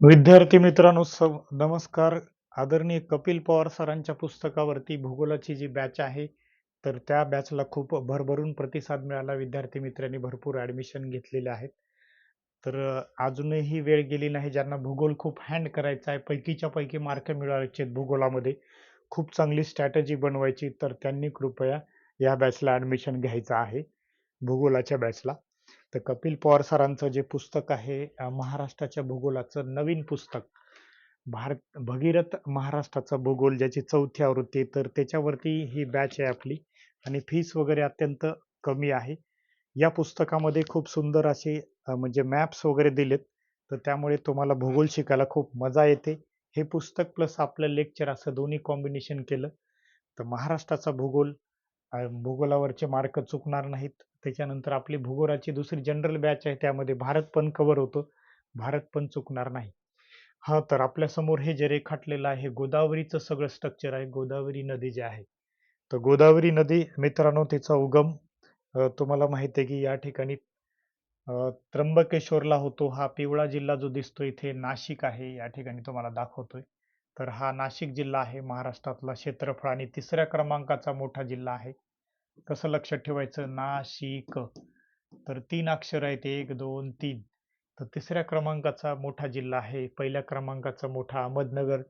विद्यार्थी मित्रांनो स नमस्कार. आदरणीय कपिल पवार सरांच्या पुस्तकावरती भूगोलाची जी बॅच आहे, तर त्या बॅचला खूप भरभरून प्रतिसाद मिळाला. विद्यार्थी मित्रांनी भरपूर ॲडमिशन घेतलेले आहेत. तर अजूनही वेळ गेली नाही. ज्यांना भूगोल खूप हँड करायचा आहे, पैकीच्या पैकी मार्क मिळवायचे आहेत भूगोलामध्ये, खूप चांगली स्ट्रॅटजी बनवायची, तर त्यांनी कृपया या बॅचला ॲडमिशन घ्यायचं आहे, भूगोलाच्या बॅचला. तर कपिल पवार सरांचं जे पुस्तक आहे महाराष्ट्राच्या भूगोलाचं नवीन पुस्तक, भारत भगीरथ महाराष्ट्राचा भूगोल ज्याची चौथी आवृत्ती तर त्याच्यावरती ही बॅच आहे आपली आणि फीस वगैरे अत्यंत कमी आहे. या पुस्तकामध्ये खूप सुंदर असे म्हणजे मॅप्स वगैरे दिलेत, तर त्यामुळे तुम्हाला भूगोल शिकायला खूप मजा येते. हे पुस्तक प्लस आपलं लेक्चर असं दोन्ही कॉम्बिनेशन केलं, तर महाराष्ट्राचा भूगोल भूगोलावरचे मार्क चुकणार नाहीत. त्याच्यानंतर आपली भूगोलाची दुसरी जनरल बॅच आहे, त्यामध्ये भारत पण कव्हर होतो. भारत पण चुकणार नाही. हा तर आपल्यासमोर हे जे रेखाटलेलं आहे, गोदावरीचं सगळं स्ट्रक्चर आहे. गोदावरी नदी जी आहे, तर गोदावरी नदी मित्रांनो तिचा उगम तुम्हाला माहिती आहे की या ठिकाणी त्र्यंबकेश्वरला होतो. हा पिवळा जिल्हा जो दिसतो इथे नाशिक आहे. या ठिकाणी तुम्हाला दाखवतोय. तर हा नाशिक जिल्हा आहे महाराष्ट्रातला क्षेत्रफळ आणि तिसऱ्या क्रमांकाचा मोठा जिल्हा आहे. कसं लक्षात ठेवायचं? नाशिक. तर तीन अक्षर आहेत 1, 2, 3. तर तिसऱ्या क्रमांकाचा मोठा जिल्हा आहे. पहिल्या क्रमांकाचा मोठा अहमदनगर,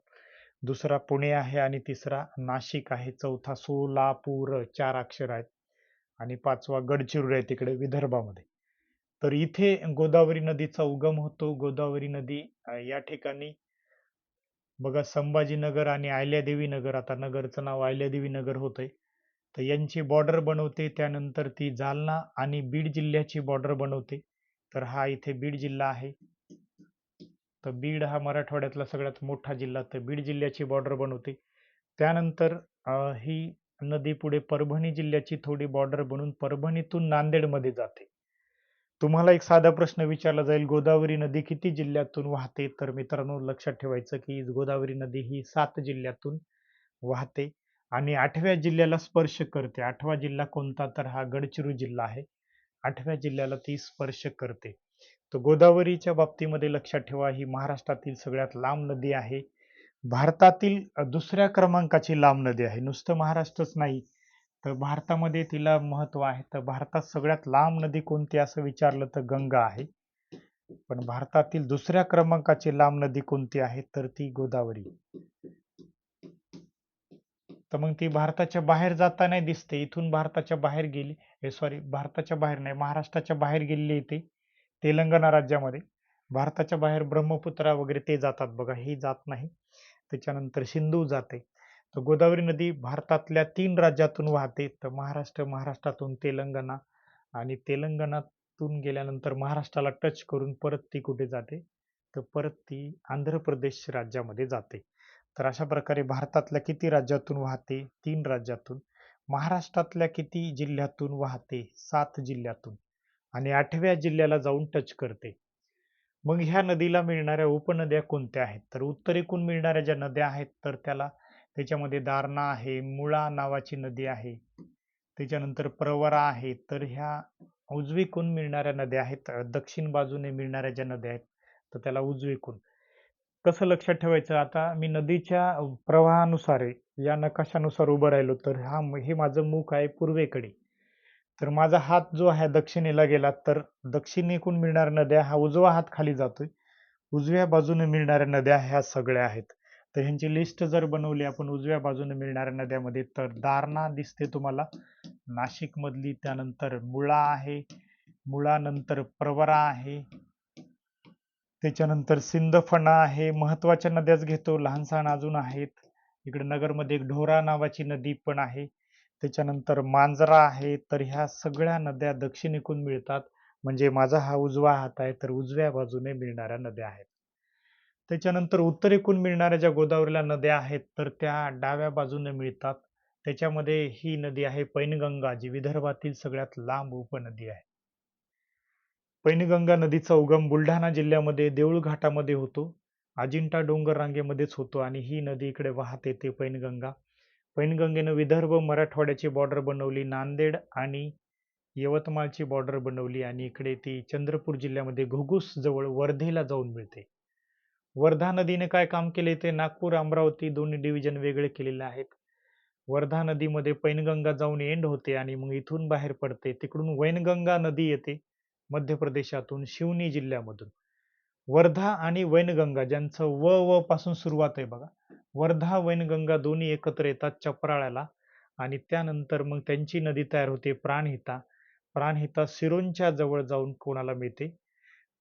दुसरा पुणे आहे आणि तिसरा नाशिक आहे. चौथा सोलापूर चार अक्षर आहेत आणि पाचवा गडचिरोली आहे तिकडे विदर्भामध्ये. तर इथे गोदावरी नदीचा उगम होतो. गोदावरी नदी या ठिकाणी बघा संभाजीनगर आणि अहिल्यादेवी नगर, आता नगरचं नाव अहिल्यादेवी नगर होतंय. तर यांची बॉर्डर बनवते. त्यानंतर ती जालना आणि बीड जिल्ह्याची बॉर्डर बनवते. तर हा इथे बीड जिल्हा आहे. तर बीड हा मराठवाड्यातला सगळ्यात मोठा जिल्हा, तर बीड जिल्ह्याची बॉर्डर बनवते. त्यानंतर ही नदी पुढे परभणी जिल्ह्याची थोडी बॉर्डर बनून परभणीतून नांदेडमध्ये जाते. तुम्हाला एक साधा प्रश्न विचारला जाईल, गोदावरी नदी किती जिल्ह्यातून वाहते? तर मित्रांनो लक्षात ठेवायचं की गोदावरी नदी ही सात जिल्ह्यातून वाहते आणि आठव्या जिल्ह्याला स्पर्श करते. आठवा जिल्हा कोणता? तर हा गडचिरू जिल्हा आहे. आठव्या जिल्ह्याला ती स्पर्श करते. तर गोदावरीच्या बाबतीमध्ये लक्षात ठेवा ही महाराष्ट्रातील सगळ्यात लांब नदी आहे. भारतातील दुसऱ्या क्रमांकाची लांब नदी आहे. नुसतं महाराष्ट्रच नाही, तर भारतामध्ये तिला महत्त्व आहे. तर भारतात सगळ्यात लांब नदी कोणती असं विचारलं तर गंगा आहे. पण भारतातील दुसऱ्या क्रमांकाची लांब नदी कोणती आहे? तर ती गोदावरी. तर मग ती भारताच्या बाहेर जाताना दिसते. इथून भारताच्या बाहेर गेली सॉरी भारताच्या बाहेर नाही, महाराष्ट्राच्या बाहेर गेलेली आहे तेलंगणा राज्यामध्ये. भारताच्या बाहेर ब्रह्मपुत्रा वगैरे ते जातात बघा, ही जात नाही. त्याच्यानंतर सिंधू जाते. तर गोदावरी नदी भारतातल्या तीन राज्यातून वाहते. तर महाराष्ट्र, महाराष्ट्रातून तेलंगणा आणि तेलंगणातून गेल्यानंतर महाराष्ट्राला टच करून परत ती कुठे जाते? तर परत ती आंध्र प्रदेश राज्यामध्ये जाते. तर अशा प्रकारे भारतातल्या किती राज्यातून वाहते? तीन राज्यातून. महाराष्ट्रातल्या किती जिल्ह्यातून वाहते? सात जिल्ह्यातून आणि आठव्या जिल्ह्याला जाऊन टच करते. मग ह्या नदीला मिळणाऱ्या उपनद्या कोणत्या आहेत? तर उत्तरेकून मिळणाऱ्या ज्या नद्या आहेत, तर त्याला त्याच्यामध्ये दारणा आहे, मुळा नावाची नदी आहे. त्याच्यानंतर प्रवरा आहे. तर ह्या उजवीकून मिळणाऱ्या नद्या आहेत. दक्षिण बाजूने मिळणाऱ्या ज्या नद्या आहेत, तर त्याला उजवीकून कसं लक्षात ठेवायचं? आता मी नदीच्या प्रवाहानुसार आहे, या नकाशानुसार उभं राहिलो, तर हा हे माझं मुख आहे पूर्वेकडे. तर माझा हात जो आहे दक्षिणेला गेला, तर दक्षिणेकडून मिळणाऱ्या नद्या हा उजवा हात खाली जातोय. उजव्या बाजूने मिळणाऱ्या नद्या ह्या सगळ्या आहेत. तर ह्यांची लिस्ट जर बनवली आपण उजव्या बाजूने मिळणाऱ्या नद्यामध्ये, तर दारणा दिसते तुम्हाला नाशिकमधली. त्यानंतर मुळा आहे. मुळानंतर प्रवरा आहे. त्याच्यानंतर सिंदफणा आहे. महत्त्वाच्या नद्याच घेतो, लहान-सहान अजून आहेत. इकडे नगरमध्ये एक ढोरा नावाची नदी पण आहे. त्याच्यानंतर मांजरा आहे. तर ह्या सगळ्या नद्या दक्षिणेकून मिळतात. म्हणजे माझा हा उजवा हात आहे, तर उजव्या बाजूने मिळणाऱ्या नद्या आहेत. त्याच्यानंतर उत्तरेकून मिळणाऱ्या ज्या गोदावरीला नद्या आहेत, तर त्या डाव्या बाजूने मिळतात. त्याच्यामध्ये ही नदी आहे पैनगंगा, जी विदर्भातील सगळ्यात लांब उपनदी आहे. पैनगंगा नदीचा उगम बुलढाणा जिल्ह्यामध्ये देऊळघाटामध्ये होतो. अजिंठा डोंगर रांगेमध्येच होतो आणि ही नदी इकडे वाहत येते पैनगंगा. पैनगंगेनं विदर्भ, मराठवाड्याची बॉर्डर बनवली. नांदेड आणि यवतमाळची बॉर्डर बनवली आणि इकडे ती चंद्रपूर जिल्ह्यामध्ये घुगुस जवळ वर्धेला जाऊन मिळते. वर्धा नदीने काय काम केले ते नागपूर अमरावती दोन्ही डिव्हिजन वेगळे केलेले आहेत वर्धा नदीमध्ये पैनगंगा जाऊन एंड होते आणि मग इथून बाहेर पडते तिकडून वैनगंगा नदी येते मध्य प्रदेशातून शिवनी जिल्ह्यामधून. वर्धा आणि वैनगंगा ज्यांचं व व पासून सुरुवात आहे बघा. वर्धा वैनगंगा दोन्ही एकत्र येतात चपराळ्याला आणि त्यानंतर मग त्यांची नदी तयार होते प्राणहिता. प्राणहिता सिरोंच्या जवळ जाऊन कोणाला मिळते?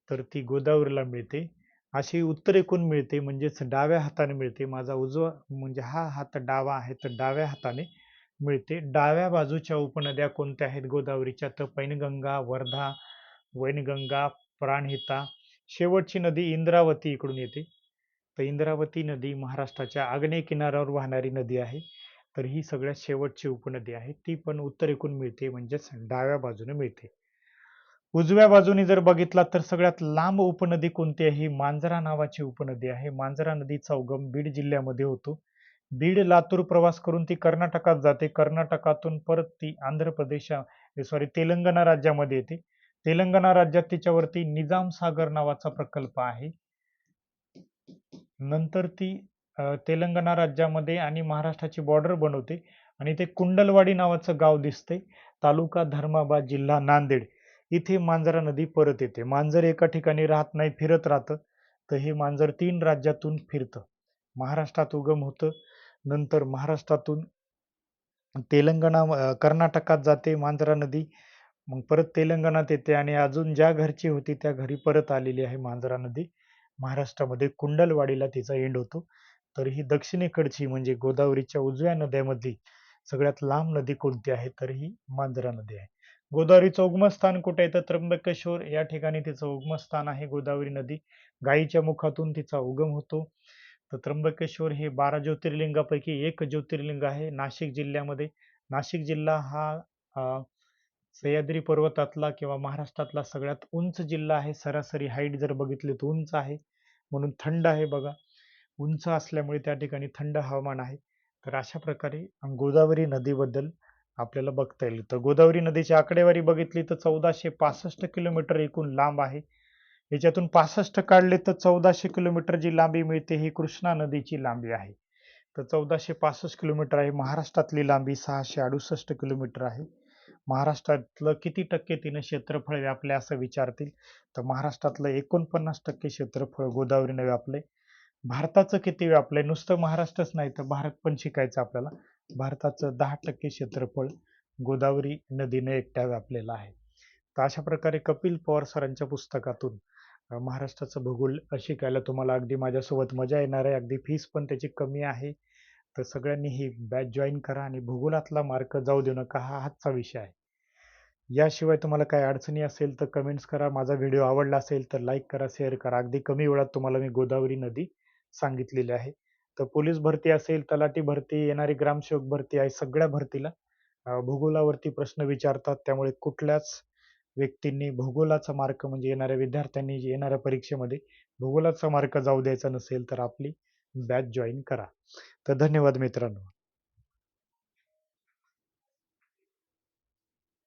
तर ती गोदावरीला मिळते. अशी उत्तरेकून मिळते म्हणजेच डाव्या हाताने मिळते. माझा उजवा म्हणजे हा हात डावा आहे तर डाव्या हाताने मिळते. डाव्या बाजूच्या उपनद्या कोणत्या आहेत? गोदावरीच्या तर पैनगंगा वर्धा वैनगंगा प्राणहिता शेवटची नदी इंद्रावती इकडून येते. तर इंद्रावती नदी महाराष्ट्राच्या आग्नेय किनाऱ्यावर वाहणारी नदी आहे. तर ही सगळ्यात शेवटची उपनदी आहे. ती पण उत्तरेकडून मिळते म्हणजेच डाव्या बाजूने मिळते. उजव्या बाजूने जर बघितला तर सगळ्यात लांब उपनदी कोणती आहे? मांजरा नावाची उपनदी आहे. मांजरा नदीचा उगम बीड जिल्ह्यामध्ये होतो. बीड लातूर प्रवास करून ती कर्नाटकात जाते. कर्नाटकातून परत ती आंध्र प्रदेश सॉरी तेलंगणा राज्यामध्ये येते. तेलंगणा राज्यात तिच्यावरती निजाम सागर नावाचा प्रकल्प आहे. नंतर ती तेलंगणा राज्यामध्ये आणि महाराष्ट्राची बॉर्डर बनवते आणि ते कुंडलवाडी नावाचं गाव दिसते. तालुका धर्माबाद जिल्हा नांदेड. इथे मांजरा नदी परत येते. मांजर एका ठिकाणी राहत नाही फिरत राहतं. तर हे मांजर तीन राज्यातून फिरतं. महाराष्ट्रात उगम होतं. नंतर महाराष्ट्रातून तेलंगणा कर्नाटकात जाते मांजरा नदी. मग परत तेलंगणात येते आणि अजून ज्या घरची होती त्या घरी परत आलेली आहे मांजरा नदी. महाराष्ट्रामध्ये कुंडलवाडीला तिचा एंड होतो. तर ही दक्षिणेकडची म्हणजे गोदावरीच्या उजव्या नद्यामधली सगळ्यात लांब नदी कोणती आहे? तर ही मांजरा नदी आहे. गोदावरीचं उगमस्थान कुठे आहे? तर त्र्यंबकेश्वर. या ठिकाणी तिचं उगमस्थान आहे गोदावरी नदी. गायीच्या मुखातून तिचा उगम होतो. तर त्र्यंबकेश्वर हे बारा ज्योतिर्लिंगापैकी एक ज्योतिर्लिंग आहे. नाशिक जिल्ह्यामध्ये. नाशिक जिल्हा हा सह्याद्री पर्वतातला किंवा महाराष्ट्रातला सगळ्यात उंच जिल्हा आहे. सरासरी हाईट जर बघितली तर उंच आहे. म्हणून थंड आहे बघा. उंच असल्यामुळे त्या ठिकाणी थंड हवामान आहे. तर अशा प्रकारे गोदावरी नदीबद्दल आपल्याला बघता येईल. तर गोदावरी नदीची आकडेवारी बघितली तर चौदाशे पासष्ट किलोमीटर एकूण लांब आहे. याच्यातून पासष्ट काढले तर चौदाशे किलोमीटर जी लांबी मिळते ही कृष्णा नदीची लांबी आहे. तर चौदाशे पासष्ट किलोमीटर आहे. महाराष्ट्रातली लांबी सहाशे अडुसष्ट किलोमीटर आहे. महाराष्ट्रातलं किती टक्के तिने क्षेत्रफळ व्यापले असं विचारतील? तर महाराष्ट्रातलं एकोणपन्नास टक्के क्षेत्रफळ गोदावरीने व्यापले भारताचं किती व्यापलंय? नुसतं महाराष्ट्रच नाही तर भारत पण शिकायचं आपल्याला. भारताचं दहा टक्के क्षेत्रफळ गोदावरी नदीने एकट्या व्यापलेलं आहे. तर अशा प्रकारे कपिल पवार सरांच्या पुस्तकातून महाराष्ट्राचं भूगोल शिकायला तुम्हाला अगदी माझ्यासोबत मजा येणार आहे. अगदी फीस पण त्याची कमी आहे. तर सगळ्यांनी ही बॅच जॉईन करा आणि भूगोलातला मार्क जाऊ देऊ नका हा हातचा विषय आहे. याशिवाय तुम्हाला काही अडचणी असेल तर कमेंट्स करा. माझा व्हिडिओ आवडला असेल तर लाईक करा शेअर करा. अगदी कमी वेळात तुम्हाला मी गोदावरी नदी सांगितलेली आहे. तर पोलीस भरती असेल तलाठी भरती येणारी ग्रामसेवक भरती आहे सगळ्या भरतीला भूगोलावरती प्रश्न विचारतात. त्यामुळे कुठल्याच व्यक्तींनी भूगोलाचा मार्क म्हणजे येणाऱ्या विद्यार्थ्यांनी येणाऱ्या परीक्षेमध्ये भूगोलाचा मार्क जाऊ द्यायचा नसेल तर आपली बॅच जॉईन करा. तर धन्यवाद मित्रांनो.